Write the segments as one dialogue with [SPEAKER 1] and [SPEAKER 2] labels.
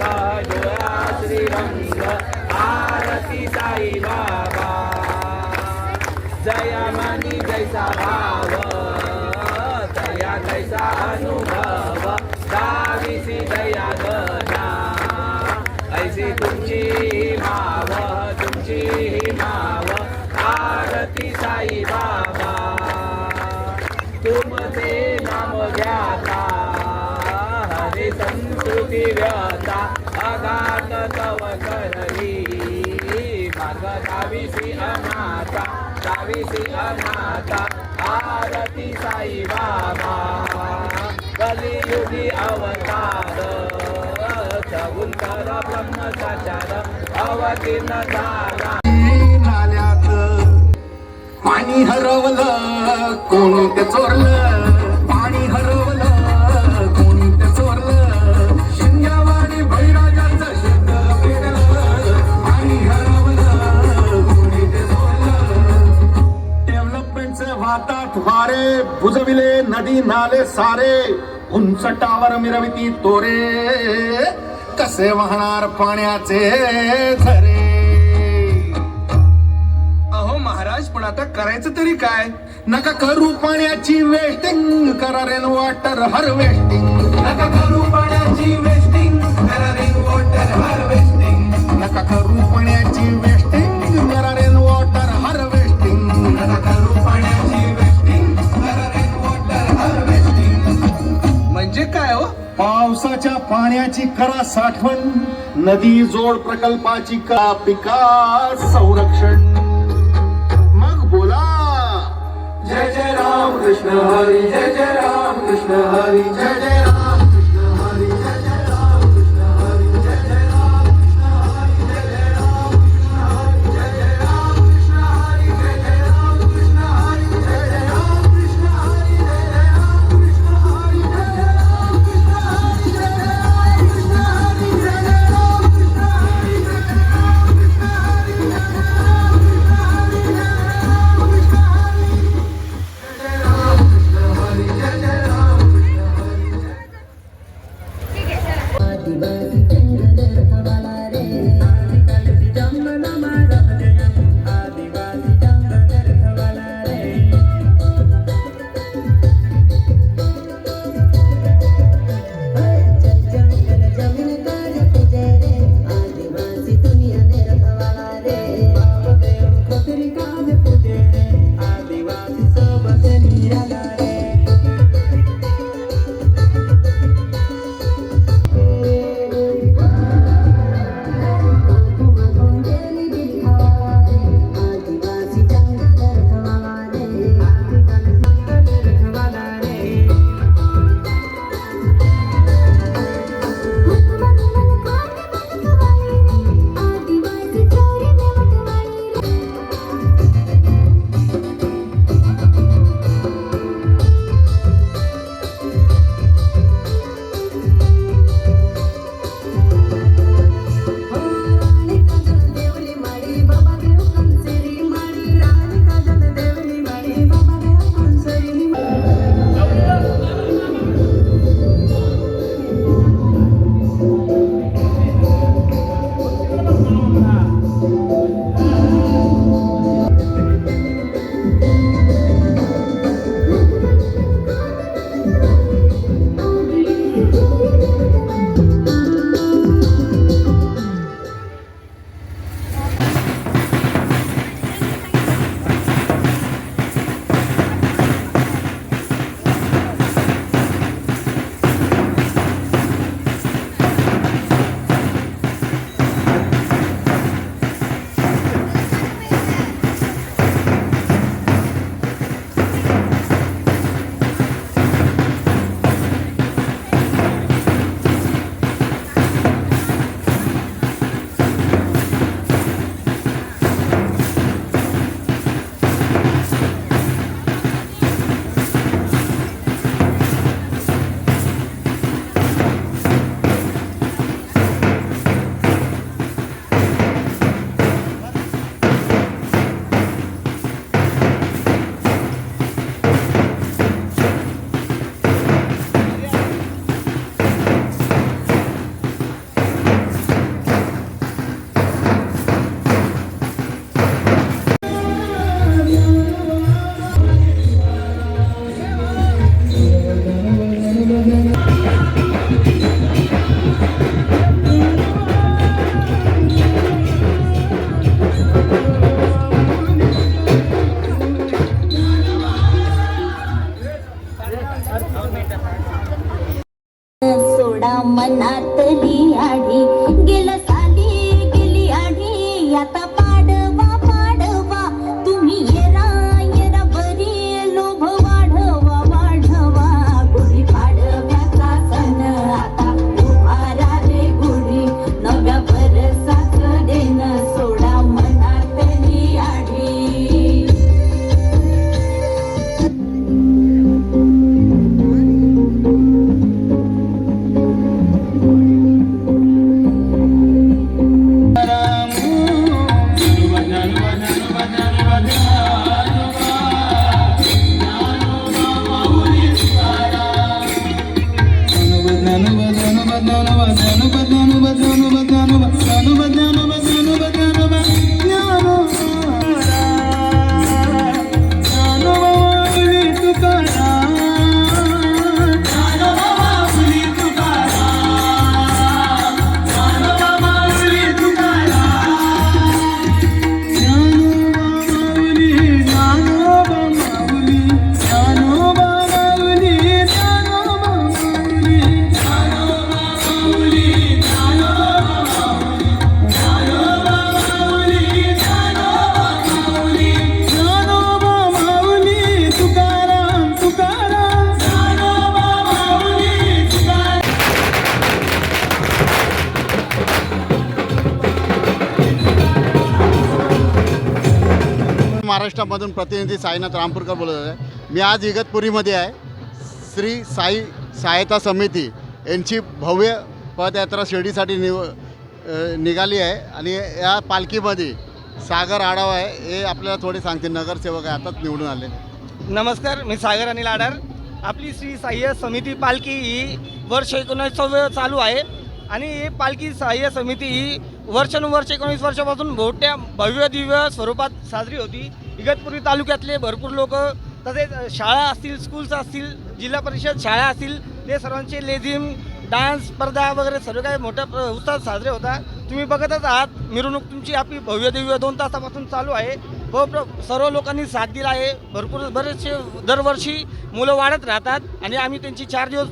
[SPEAKER 1] रंग डोळा साई बाबा जया जैसा भाव जया जैसा अनुभव दाविसी जया गना ऐसी तुमची माव तुमची माव आरती साई बाबा तुमचे नाम घ्याता हरे संस्कृती व्यता दात तव करली माग दाविसी अनाथा दाविसी अनाथा आरती साई बाबा. कलियुगी अवतार चौंतर ब्रह्मचार अवतीर्ण झाला.
[SPEAKER 2] पाणी हरवलं कोण चोरलं? माता ठुवारे भुजविले नदी नाले सारे। उंच टावर मिरविती तोरे। कसे वाहणार पाण्याचे झरे?
[SPEAKER 3] अहो महाराज पण आता करायचं तरी काय?
[SPEAKER 2] नका करू पाण्याची वेस्टिंग करा रेन वॉटर हार्वेस्टिंग नका करू पाण्याची वेस्टिंग गावाच्या पाण्याची करा साठवण. नदी जोड प्रकल्पाची करा पिका संरक्षण. मग बोला. जय जय राम कृष्ण हरी जय जय राम कृष्ण हरी जय
[SPEAKER 4] not
[SPEAKER 5] महाराष्ट्रामधून प्रतिनिधी साईनाथ रामपूरकर बोलत आहे मी आज इगतपुरीमध्ये आहे. श्री साई सहायता समिती यांची भव्य पदयात्रा शिर्डीसाठी निव निघाली आहे. आणि या पालखीमध्ये सागर आढावा आहे. हे आपल्याला थोडे सांगतील. नगरसेवक आहे. आताच निवडून आले.
[SPEAKER 6] नमस्कार. मी सागर अनिल आडार आपली श्री सहाय्य समिती पालखी ही वर्ष एकोणीसावं चालू आहे. आणि ही पालखी सहाय्य समिती ही वर्षानुवर्ष एकोणीस वर्षापासून मोठ्या भव्य दिव्य स्वरूपात साजरी होती. इगतपुरी तालुक्यातले भरपूर लोक तसेच शाळा असतील स्कूल्स असतील जिल्हा परिषद शाळा असतील ते सर्वांचे लेझिम डान्स स्पर्धा वगैरे सर्व काही मोठ्या प्र- उत्साहात साजरे होता तुम्ही बघतच आहात मिरवणूक तुमची आपली भव्य दिव्य दोन तासापासून चालू आहे. व प्र सर्व लोकांनी साथ दिला आहे. भरपूर बरेचसे दरवर्षी मुलं वाढत राहतात आणि आम्ही त्यांची चार दिवस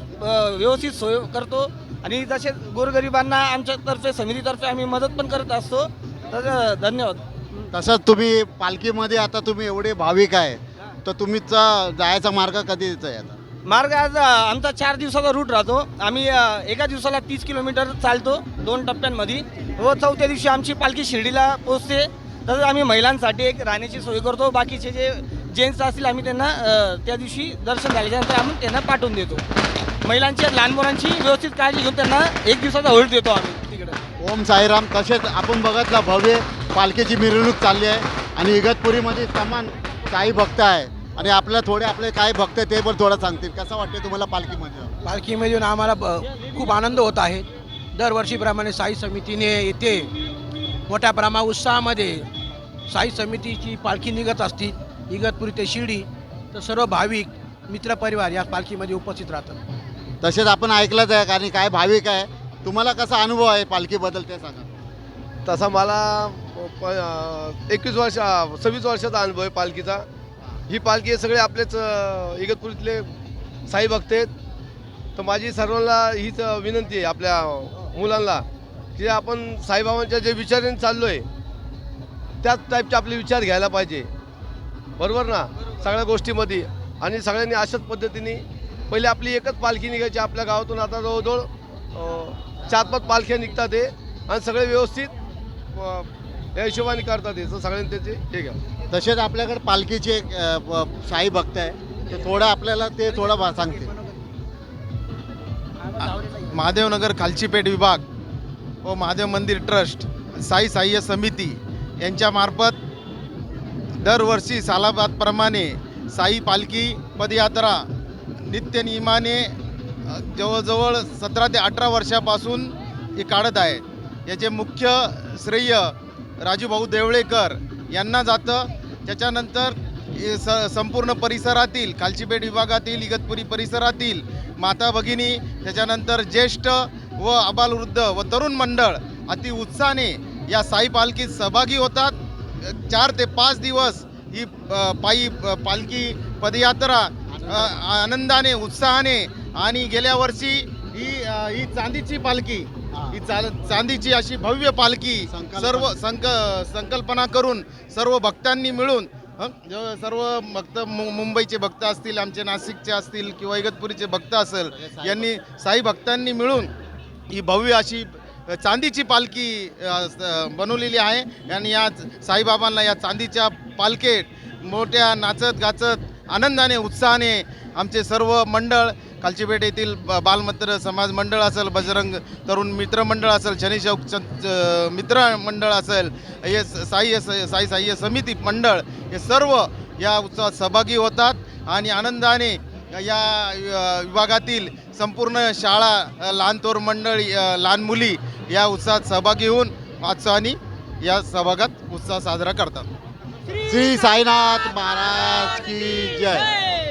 [SPEAKER 6] व्यवस्थित सोय करतो. आणि जसे गोरगरिबांना आमच्यातर्फे समितीतर्फे आम्ही मदत पण करत असतो. तर धन्यवाद.
[SPEAKER 5] तसंच तुम्ही पालखीमध्ये आता तुम्ही एवढे भाविक आहे तर तुमचा जायचा मार्ग कधीचा आहे आता?
[SPEAKER 6] मार्ग आज आमचा चार दिवसाचा रूट राहतो. आम्ही एका दिवसाला तीस किलोमीटर चालतो दोन टप्प्यांमध्ये. व चौथ्या दिवशी आमची पालखी शिर्डीला पोचते तसंच आम्ही महिलांसाठी एक राहण्याची सोय करतो. बाकीचे जे जेंट्स असतील आम्ही त्यांना त्या दिवशी दर्शन झाल्याच्यानंतर आम्ही त्यांना पाठवून देतो. महिलांच्या लहान मुलांची व्यवस्थित काळजी घेऊन त्यांना एक दिवसाचा होल्ड देतो आम्ही तिकडे.
[SPEAKER 5] ओम साईराम तसेच आपण बघितलं भव्य पालखीची मिरवणूक चालली आहे आणि इगतपुरीमध्ये समान साई भक्त आहे. आणि आपल्या थोडे आपले काय भक्त आहे ते पण थोडं सांगतील. कसं वाटते तुम्हाला पालखीमध्ये?
[SPEAKER 7] पालखीमध्ये येऊन आम्हाला ब- खूप आनंद होत आहे. दरवर्षीप्रमाणे साई समितीने येथे मोठ्या प्रमा उत्साहामध्ये साई समितीची पालखी निघत असती. इगतपुरी ते शिर्डी तर सर्व भाविक मित्रपरिवार या पालखीमध्ये उपस्थित राहतात.
[SPEAKER 5] तसेच आपण ऐकलंच आहे कारण काय भाविक आहे. तुम्हाला कसा अनुभव आहे पालखीबद्दल ते सांगा.
[SPEAKER 8] तसा मला प एकवीस वर्ष सव्वीस वर्षाचा अनुभव आहे पालखीचा. ही पालखी हे सगळे आपलेच इगतपुरीतले साई भक्त आहेत. तर माझी सर्वांना हीच विनंती आहे आपल्या मुलांना की आपण साईबाबांच्या जे विचाराने चाललो आहे त्याच टाईपचे आपले विचार घ्यायला पाहिजे. बरोबर ना? सगळ्या गोष्टीमध्ये. आणि सगळ्यांनी अशाच पद्धतीने पहिले आपली एकच पालखी निघायची आपल्या गावातून. आता जवळजवळ चार पाच पालख्या निघतात ते आणि सगळे व्यवस्थित या हिशोबाने करतात ते तर सगळ्यांनी त्याचे हे घ्या.
[SPEAKER 5] तसेच आपल्याकडे पालखीचे एक अ, साई भक्त आहे. तर थोडं आपल्याला ते थोडं बा- सांगतील.
[SPEAKER 9] महादेवनगर खालचीपेठ विभाग व महादेव मंदिर ट्रस्ट साई साह्य समिती यांच्यामार्फत दरवर्षी सालाबादप्रमाणे साई पालखी पदयात्रा नित्यनियमाने अ, जवळजवळ सतरा ते अठरा वर्षापासून हे काढत आहे. याचे मुख्य श्रेय राजूभाऊ देवळेकर यांना जातं. त्याच्यानंतर स संपूर्ण परिसरातील खालचीपेठ विभागातील इगतपुरी परिसरातील माता भगिनी त्याच्यानंतर ज्येष्ठ व अबालवृद्ध व तरुण मंडळ अति उत्साहाने या साई पालखीत सहभागी होतात. चार ते पाच दिवस ही पायी पालखी पदयात्रा आनंदाने उत्साहाने आणि गेल्या वर्षी ही ही चांदीची पालखी ही चाल चांदीची अशी भव्य पालखी. सर्व संक संकल्पना करून सर्व भक्तांनी मिळून हं, सर्व भक्त मु- मुंबईचे भक्त असतील आमचे नाशिकचे असतील किंवा इगतपुरीचे भक्त असेल यांनी साई भक्तांनी मिळून ही भव्य अशी चांदीची पालखी बनवलेली आहे. आणि या साईबाबांना या चांदीच्या पालखेत मोठ्या नाचत गाचत आनंदाने उत्साहाने आमचे सर्व मंडळ कालचीपेठ येथील ब- बालमित्र समाज मंडळ असेल बजरंग तरुण मित्र मंडळ असेल शनी चौक च- मित्र मंडळ असेल हे साह्य साई स- साई साह्य समिती मंडळ हे सर्व या उत्सवात सहभागी होतात आणि आनंदाने या विभागातील संपूर्ण शाळा लहानतोर लहान मंडळ लहान मुली या उत्सवात सहभागी होऊन उत्साहाने या सहभागात उत्साह साजरा करतात.
[SPEAKER 5] श्री साईनाथ महाराज की जय.